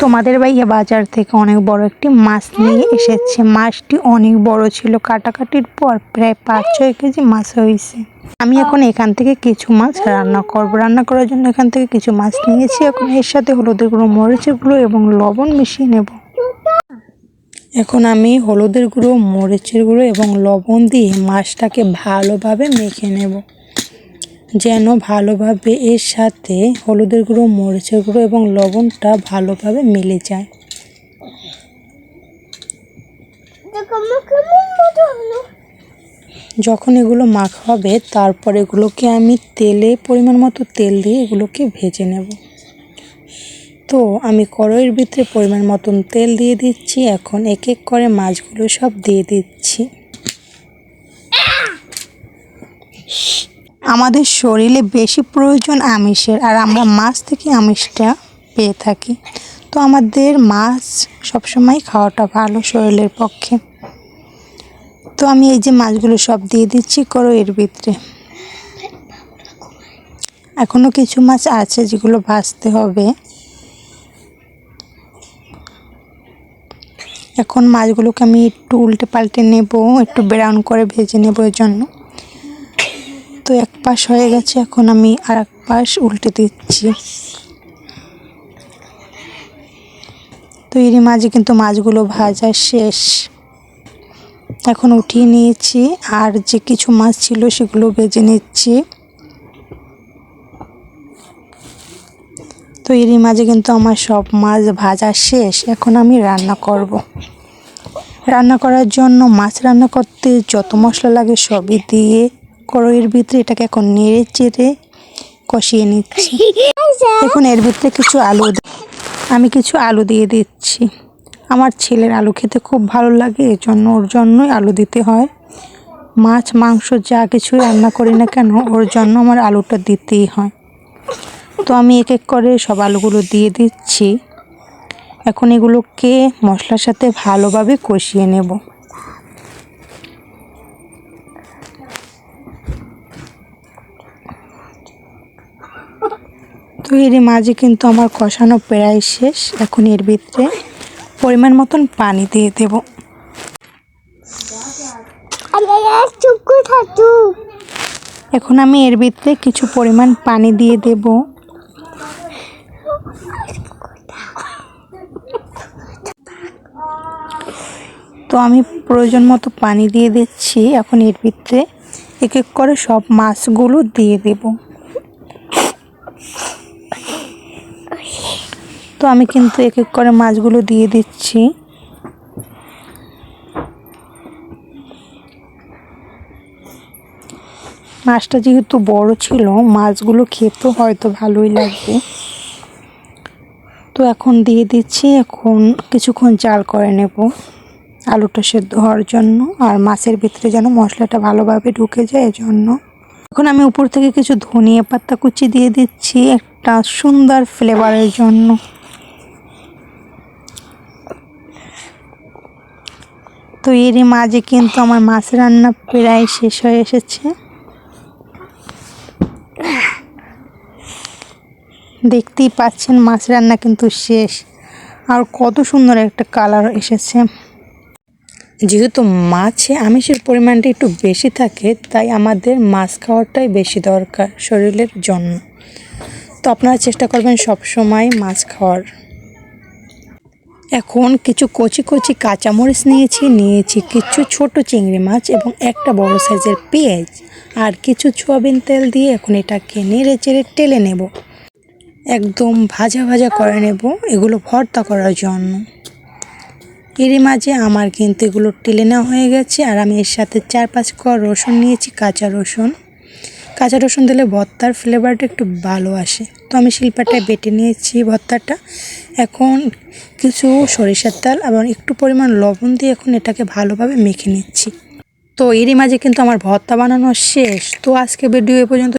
তোমাদের ভাইয়া বাজার থেকে অনেক বড় একটি মাছ নিয়ে এসেছে। মাছটি অনেক বড় ছিল, কাটাকাটির পর প্রায় পাঁচ, ছয় কেজি মাছ হয়েছে। আমি এখন এখান থেকে কিছু মাছ রান্না করব। রান্না করার জন্য এখান থেকে কিছু মাছ নিয়েছি। এখন এর সাথে হলুদের গুঁড়ো, মরিচের গুঁড়ো এবং লবণ মিশিয়ে নেব। এখন আমি হলুদের গুঁড়ো, মরিচের গুঁড়ো এবং লবণ দিয়ে মাছটাকে ভালোভাবে মেখে নেব। যেন ভালোভাবে এর সাথে হলুদের গুঁড়ো মরিচের গুঁড়ো এবং লবণটা ভালোভাবে মিলে যায়। যখন এগুলো মাখা হবে তারপর এগুলোকে আমি তেলে পরিমাণ মতো তেল দিয়ে এগুলোকে ভেজে নেব। তো আমি কড়াইয়ের ভিতরে পরিমাণ মতন তেল দিয়ে দিচ্ছি এখন এক এক করে মাছগুলো সব দিয়ে দিচ্ছি। আমাদের শরীরে বেশি প্রয়োজন আমিষের, আর আমরা মাছ থেকে আমিষটা পেয়ে থাকি। তো আমাদের মাছ সবসময় খাওয়াটা ভালো শরীরের পক্ষে। তো আমি এই যে মাছগুলো সব দিয়ে দিচ্ছি করো এর ভিতরে। এখনও কিছু মাছ আছে যেগুলো ভাজতে হবে। এখন মাছগুলোকে আমি একটু উল্টে পাল্টে নেব, একটু ব্রাউন করে ভেজে নেব এর জন্য। তো এক পাশ হয়ে গেছে, এখন আমি আর এক পাশ উল্টে দিচ্ছি। তো এরই মাঝে কিন্তু মাছগুলো ভাজা শেষ। এখন উঠিয়ে নিয়েছি, আর যে কিছু মাছ ছিল সেগুলো ভেজে নিচ্ছি। তো এরই মাঝে কিন্তু আমার সব মাছ ভাজা শেষ, এখন আমি রান্না করব। রান্না করার জন্য মাছ রান্না করতে যত মশলা লাগে সবই দিয়ে কড়াইয়ের ভিতরে এটাকে এখন নেড়ে চেড়ে কষিয়ে নিচ্ছি। এখন এর ভিতরে কিছু আলু আমি কিছু আলু দিয়ে দিচ্ছি। আমার ছেলের আলু খেতে খুব ভালো লাগে, এজন্য ওর জন্যই আলু দিতে হয়। মাছ, মাংস, যা কিছু রান্না করি না কেন, ওর জন্য আমার আলুটা দিতেই হয়। তো আমি এক এক করে সব আলুগুলো দিয়ে দিচ্ছি। এখন এগুলোকে মশলার সাথে ভালোভাবে কষিয়ে নেব। এর মাঝে কিন্তু আমার কষানো প্রায় শেষ। এখন এর ভিতরে পরিমাণ মতন পানি দিয়ে দেব। এখন আমি এর ভিতরে কিছু পরিমাণ পানি দিয়ে দেব। তো আমি প্রয়োজন মতো পানি দিয়ে দিচ্ছি। এখন এর ভিতরে এক এক করে সব মাছগুলো দিয়ে দেব। তো আমি কিন্তু এক এক করে মাছগুলো দিয়ে দিচ্ছি। মাছটা যেহেতু বড় ছিল, মাছগুলো খেতে হয়তো ভালোই লাগবে। তো এখন দিয়ে দিচ্ছি, এখন কিছুক্ষণ জাল করে নেব আলুটা সেদ্ধ হওয়ার জন্য, আর মাছের ভিতরে যেন মশলাটা ভালোভাবে ঢুকে যায় এজন্য। এখন আমি উপর থেকে কিছু ধনিয়া পাতা কুচি দিয়ে দিচ্ছি একটা সুন্দর ফ্লেভারের জন্য। তো এরই মাঝে কিন্তু আমার মাছ রান্না প্রায় শেষ হয়ে এসেছে। দেখতেই পাচ্ছেন মাছ রান্না কিন্তু শেষ। আর কত সুন্দর একটা কালার এসেছে। যেহেতু মাছে আমিষের পরিমাণটা একটু বেশি থাকে, তাই আমাদের মাছ খাওয়াটাই বেশি দরকার শরীরের জন্য। তো আপনারা চেষ্টা করবেন সব সময় মাছ খাওয়ার। এখন কিছু কচি কচি কাঁচামরিচ নিয়েছি নিয়েছি কিছু ছোট চিংড়ি মাছ এবং একটা বড় সাইজের পেঁয়াজ আর কিছু সোয়াবিন তেল দিয়ে এখন এটাকে নেড়ে চেড়ে টেলে নেব। একদম ভাজা ভাজা করে নেব এগুলো ভর্তা করার জন্য। এরই মাঝে আমার কিন্তু এগুলো টেলে নেওয়া হয়ে গেছে আর আমি এর সাথে চার পাঁচ কর রসুন নিয়েছি, কাঁচা রসুন। কাঁচা রসুন দিলে ভর্তার ফ্লেভারটা একটু ভালো আসে। তো আমি শিল্পাটায় বেটে নিয়েছি ভর্তাটা। এখন কিছু সরিষার তেল এবং একটু পরিমাণ লবণ দিয়ে এখন এটাকে ভালোভাবে মেখে নিচ্ছি। তো এরই মাঝে কিন্তু আমার ভর্তা বানানো শেষ। তো আজকে ভিডিও এ পর্যন্ত